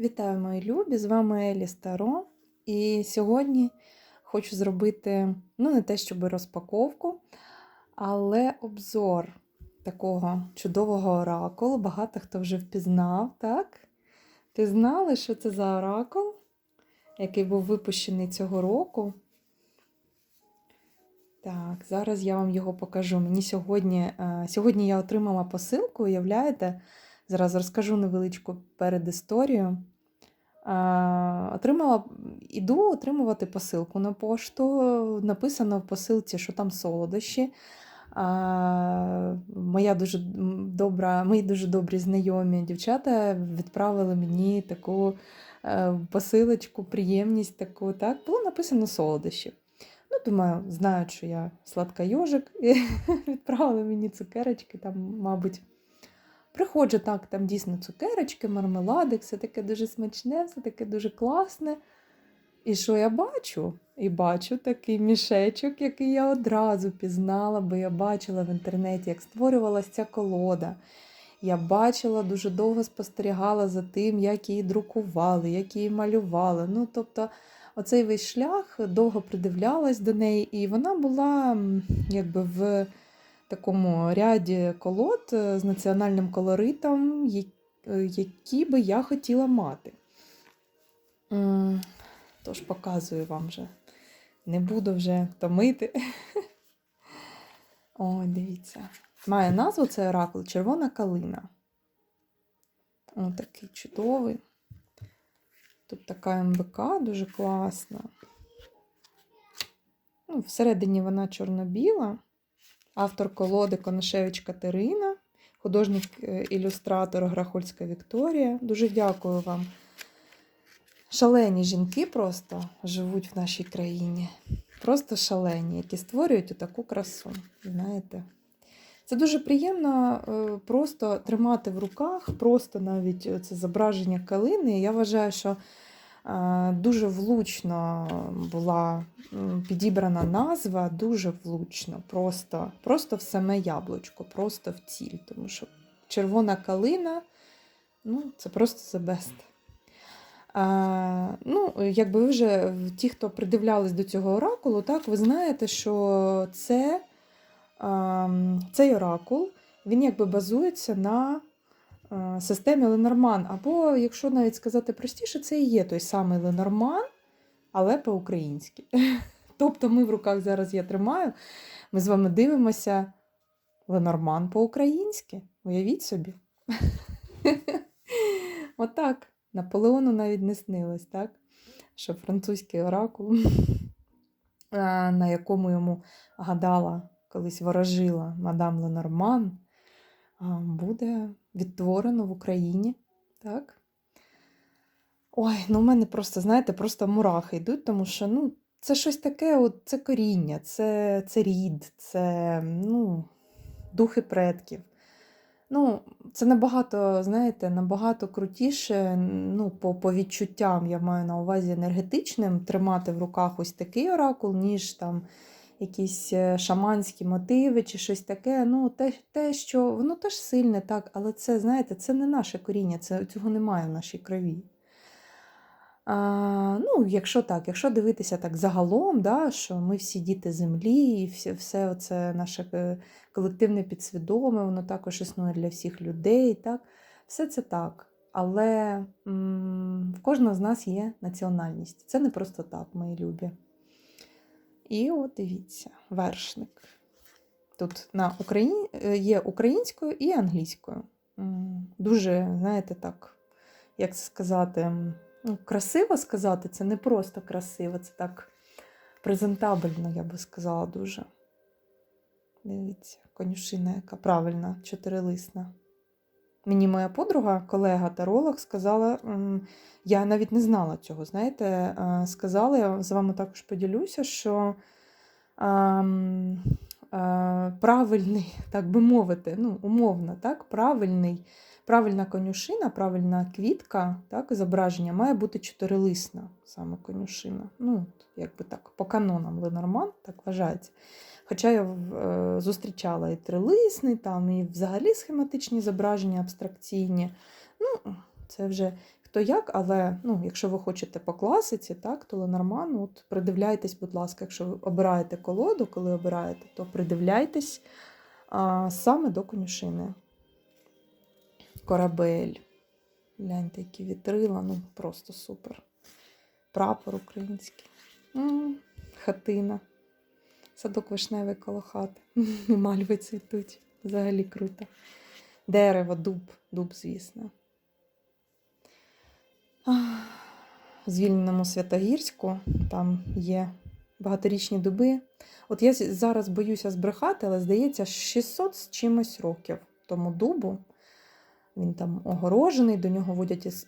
Вітаю, мої любі! З вами Елі Старо. І сьогодні хочу зробити, ну, не те, щоб розпаковку, але обзор такого чудового оракулу. Багато хто вже впізнав, так? Ти знали, що це за оракул, який був випущений цього року? Так, зараз я вам його покажу. Мені сьогодні, е, сьогодні я отримала посилку, уявляєте? Зараз розкажу невеличку передісторію. Отримала, іду отримувати посилку на пошту. Написано в посилці, що там солодощі. А, Моя дуже добра, Мої дуже добрі знайомі дівчата відправили мені таку е, посилочку, приємність таку. Так, Було написано солодощі. Ну, думаю, знають, що я сладка йожик, і відправили мені цукерочки, там, мабуть. Приходжу так, там дійсно цукерочки, мармеладик, все таке дуже смачне, все таке дуже класне. І що я бачу? І бачу такий мішечок, який я одразу пізнала, бо я бачила в інтернеті, як створювалася ця колода. Я бачила, дуже довго спостерігала за тим, як її друкували, як її малювали. Ну, тобто, оцей весь шлях довго придивлялась до неї, і вона була якби в такому ряді колод е, з національним колоритом, е, які би я хотіла мати. Тож показую вам вже. Не буду вже томити. Ой, дивіться. Має назву цей оракул Червона калина. Ось такий чудовий. Тут така МБК дуже класна. Ну, Всередині вона чорно-біла автор колоди Коношевич Катерина, художник-ілюстратор Грахольська Вікторія. Дуже дякую вам. Шалені жінки просто живуть в нашій країні. Просто шалені, які створюють таку красу. знаєте. Це дуже приємно е, просто тримати в руках, просто навіть це зображення калини. Я вважаю, що Дуже влучно була підібрана назва, дуже влучно, просто просто в саме яблучко, просто в ціль. Тому що червона калина ну, це просто the best. А, ну, Якби ви вже ті, хто придивлялись до цього оракулу, так, ви знаєте, що це, а, цей оракул він якби базується на Е, системі Ленорман. Або, якщо навіть сказати простіше, це і є той самий Ленорман, але по-українськи. Тобто ми в руках зараз я тримаю, ми з вами дивимося Ленорман по-українськи. Уявіть собі. Отак. Наполеону навіть не снилось, так? Що французький оракул, е, на якому йому гадала, колись ворожила мадам Ленорман, буде відтворено в Україні. Так? Ой, ну в мене просто, знаєте, просто мурахи йдуть, тому що ну, це щось таке, от, це коріння, це це рід, це ну, духи предків. Ну, Це набагато, знаєте, набагато крутіше, ну, по по відчуттям я маю на увазі енергетичним тримати в руках ось такий оракул, ніж там якісь е, шаманські мотиви чи щось таке. Ну, те, те, що воно теж сильне, так, але це, знаєте, це не наше коріння, це, цього немає в нашій крові. А, Ну, Якщо так, якщо дивитися так загалом, да, що ми всі діти землі, і все все це наше е, колективне підсвідоме, воно також існує для всіх людей. так, Все це так. Але м в кожного з нас є національність. Це не просто так, мої любі. І от дивіться, вершник. Тут на Україні е, є українською і англійською. Дуже, знаєте, так, як це сказати, ну, красиво сказати, це не просто красиво, це так презентабельно, я би сказала, дуже. Дивіться, конюшина, яка правильна, чотирилисна. Мені моя подруга, колега таролог, сказала, я навіть не знала цього, знаєте, сказала, я з вами також поділюся, що правильний, так би мовити, ну, умовно, так, правильний, правильна конюшина, правильна квітка, так, зображення має бути чотирилисна саме конюшина. Ну, якби так, По канонам Ленорман, так вважається. Хоча я е, зустрічала і трилисний, там, і взагалі схематичні зображення абстракційні. Ну, Це вже хто як, але ну, якщо ви хочете по класиці, так, то Ленорман, от придивляйтесь, будь ласка, якщо ви обираєте колоду, коли обираєте, то придивляйтесь а, саме до конюшини. Корабель. Гляньте, які вітрила, ну просто супер. Прапор український. М, Хатина. Садок вишневий коло хати. Мальви цвітуть. Взагалі круто. Дерево, дуб, дуб, звісно. Звільненому Святогірську там є багаторічні дуби. От я зараз боюся збрехати, але здається, 600 з чимось років тому дубу. Він там огорожений, до нього водять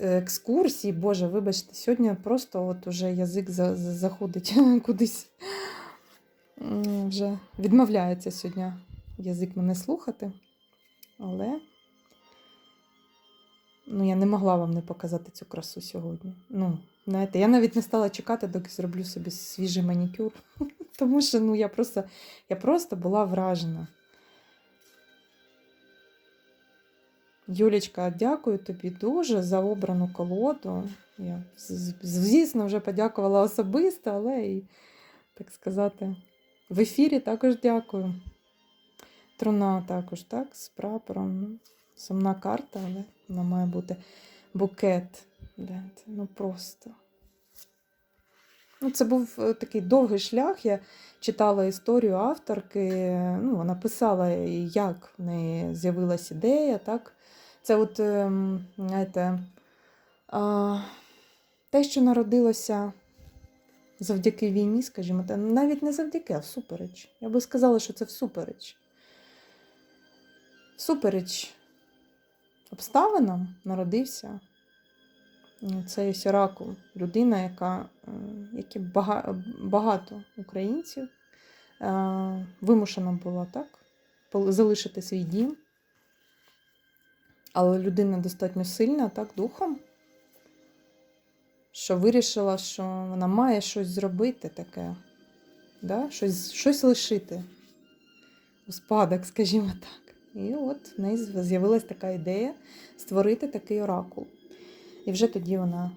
екскурсії. Боже, вибачте, сьогодні просто от уже язик за- за- заходить кудись. Вже відмовляється сьогодні язик мене слухати. Але ну, я не могла вам не показати цю красу сьогодні. Ну, знаєте, я навіть не стала чекати, доки зроблю собі свіжий манікюр. Тому що ну, я, просто, я просто була вражена. Юлічка, дякую тобі дуже за обрану колоду. Я, звісно, вже подякувала особисто, але і, так сказати, в ефірі також дякую. Труна також, так, з прапором. Сумна карта, але вона має бути букет. Ну просто. Ну, це був е, такий довгий шлях. Я читала історію авторки. Ну, вона писала, як в неї з'явилась ідея. Так? Це от, ем, знаєте, те, що народилося завдяки війні, скажімо, та навіть не завдяки, а всупереч. Я би сказала, що це всупереч. Всупереч обставинам народився цей ось оракул. Людина, яка, е, які багато українців е, вимушена була так, залишити свій дім. Але людина достатньо сильна, так, духом, що вирішила, що вона має щось зробити таке, да? щось, щось лишити у спадок, скажімо так. І от в неї з'явилась така ідея створити такий оракул. І вже тоді вона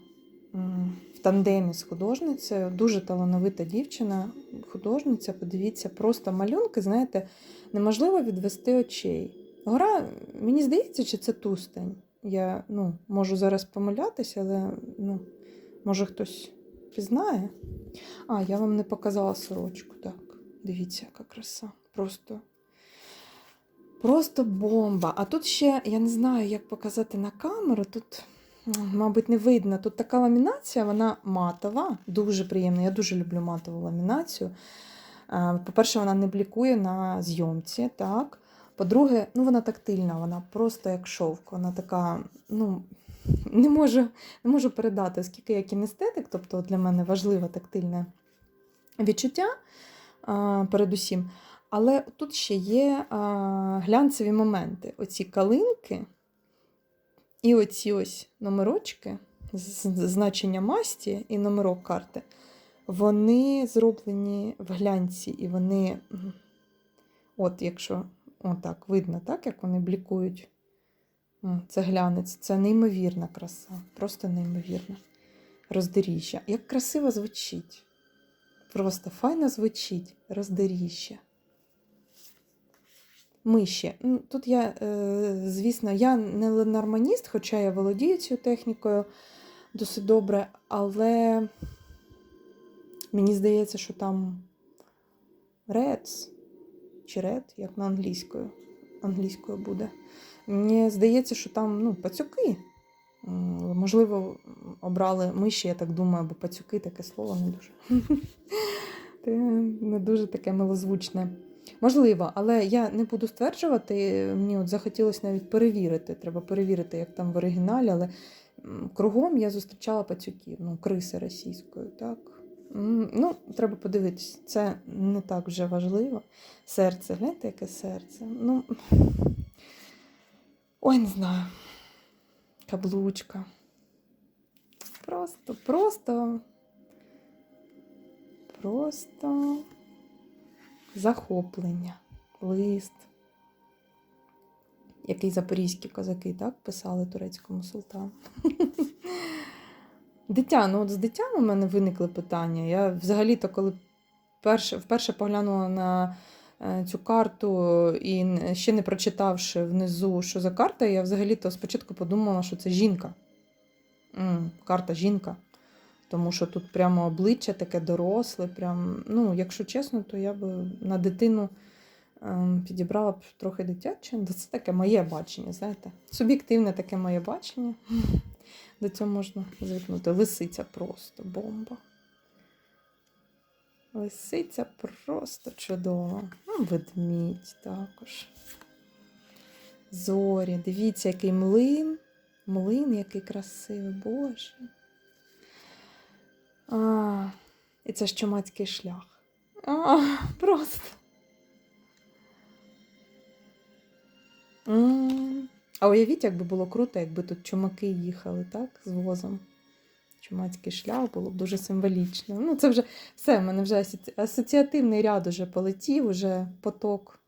в тандемі з художницею, дуже талановита дівчина, художниця, подивіться, просто малюнки, знаєте, неможливо відвести очей. Гора, мені здається, чи це тустень. Я ну, можу зараз помилятися, але ну, може хтось пізнає. А, я вам не показала сорочку. Так, дивіться, яка краса. Просто. Просто бомба. А тут ще, я не знаю, як показати на камеру. Тут, мабуть, не видно. Тут така ламінація, вона матова, дуже приємна. Я дуже люблю матову ламінацію. По-перше, вона не блікує на зйомці, так. По-друге, ну вона тактильна, вона просто як шовк. Вона така, ну, не можу, не можу передати, оскільки я кінестетик, тобто для мене важливе тактильне відчуття передусім. Але тут ще є глянцеві моменти. Оці калинки і оці ось номерочки, з- значення масті і номерок карти, вони зроблені в глянці, і вони, от якщо отак видно, так, як вони блікують. Це глянець, це неймовірна краса, просто неймовірна. Роздоріжжя. Як красиво звучить. Просто файно звучить роздоріжжя. Миші. Тут я, е, звісно, я не ленорманіст, хоча я володію цією технікою досить добре, але мені здається, що там рец чи ред, як на англійською, англійською буде. Мені здається, що там ну, пацюки. Можливо, обрали миші, я так думаю, бо пацюки таке слово не дуже. Не дуже таке милозвучне. Можливо, але я не буду стверджувати. Мені от захотілося навіть перевірити. Треба перевірити, як там в оригіналі, але кругом я зустрічала пацюків, ну, криси російською, так. Ну, треба подивитись, це не так вже важливо. Серце, гляньте, яке серце. Ну, ой, не знаю. Каблучка. Просто, просто, просто захоплення, лист. який запорізькі козаки так, писали турецькому султану. Дитя, ну от з дитям у мене виникли питання. Я взагалі-то, коли вперше, вперше поглянула на е, цю карту і ще не прочитавши внизу, що за карта, я взагалі-то спочатку подумала, що це жінка. М, карта жінка. Тому що тут прямо обличчя таке доросле. Прям, ну, якщо чесно, то я б на дитину ем, підібрала б трохи дитяче. Це таке моє бачення, знаєте. Суб'єктивне таке моє бачення. До цього можна звикнути. Лисиця просто бомба. Лисиця просто чудова. Ну, ведмідь також. Зорі. Дивіться, який млин. Млин, який красивий, Боже. А, і це ж чумацький шлях. А, просто. А уявіть, як би було круто, якби тут чумаки їхали, так, з возом. Чумацький шлях було б дуже символічно. Ну, це вже все, в мене вже асоціативний ряд уже полетів, уже поток.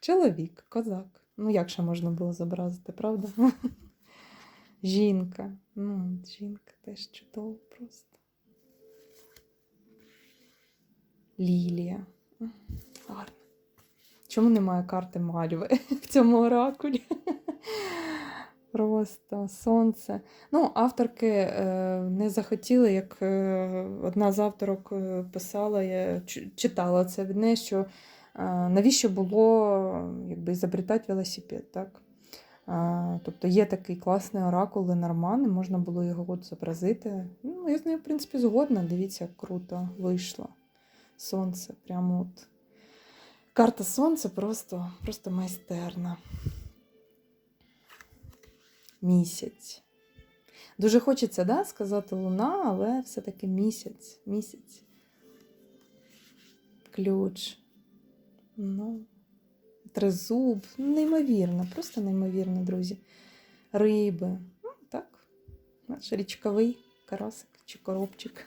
Чоловік, козак. Ну, як ще можна було зобразити, правда? Жінка. Ну, жінка теж чудова просто. Лілія. Гарно. Чому немає карти Мальви в цьому оракулі? Просто сонце. Ну, авторки е, не захотіли, як е, одна з авторок е, писала, я читала це від неї, що е, навіщо було якби, ізобретати велосипед, так? А, тобто є такий класний оракул Ленорман, і можна було його от зобразити. Ну, я з нею, в принципі, згодна. Дивіться, як круто вийшло. Сонце. Прямо от. Карта сонця просто, просто майстерна. Місяць. Дуже хочеться да, сказати луна, але все-таки місяць. Місяць. Ключ. Ну, тризуб. Неймовірно, просто неймовірно, друзі. Риби. Ну, так. Наш річковий карасик чи коробчик.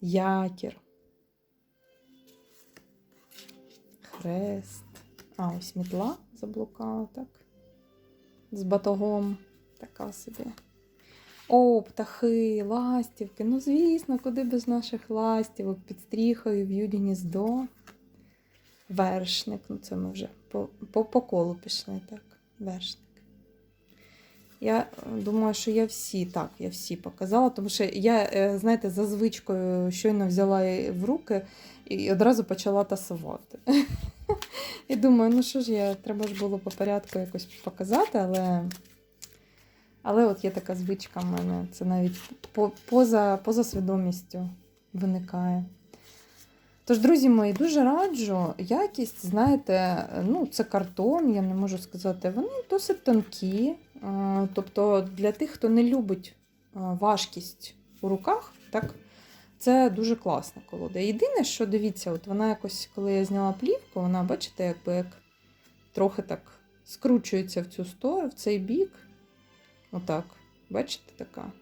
Якір. Хрест. А, ось мітла заблукала, так. З батогом. Така собі. О, птахи, ластівки. Ну, звісно, куди без наших ластівок під стріхою в'ють гніздо. Вершник. Ну, це ми вже по, по, по колу пішли, так. Вершник. Я е, думаю, що я всі, так, я всі показала, тому що я, е, знаєте, за звичкою щойно взяла в руки і одразу почала тасувати. І думаю, ну що ж я, треба ж було по порядку якось показати, але. Але от є така звичка в мене, це навіть по- поза, поза свідомістю виникає. Тож, друзі мої, дуже раджу. Якість, знаєте, ну, це картон, я не можу сказати, вони досить тонкі. Е, Тобто для тих, хто не любить е, важкість у руках, так, це дуже класна колода. Єдине, що дивіться, от вона якось, коли я зняла плівку, вона, бачите, якби як трохи так скручується в цю сторону, в цей бік. Отак. Бачите, така.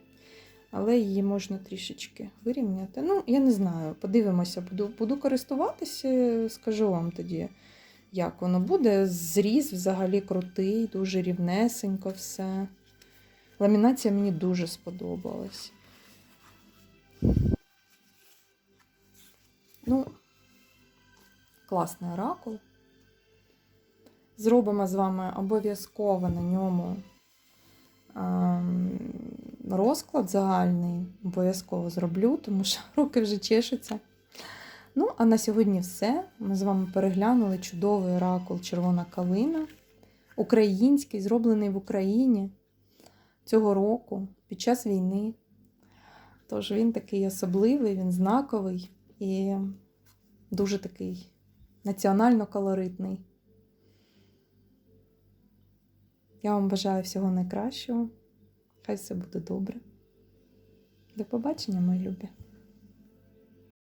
Але її можна трішечки вирівняти. Ну, я не знаю, подивимося, буду, буду користуватися, скажу вам тоді, як воно буде. Зріз взагалі крутий, дуже рівнесенько все. Ламінація мені дуже сподобалась. Ну, класний оракул. Зробимо з вами обов'язково на ньому ем, розклад загальний. Обов'язково зроблю, тому що руки вже чешуться. Ну, а на сьогодні все. Ми з вами переглянули чудовий оракул Червона калина. Український, зроблений в Україні цього року під час війни. Тож він такий особливий, він знаковий і дуже такий національно колоритний. Я вам бажаю всього найкращого. Хай все буде добре. До побачення, мої любі!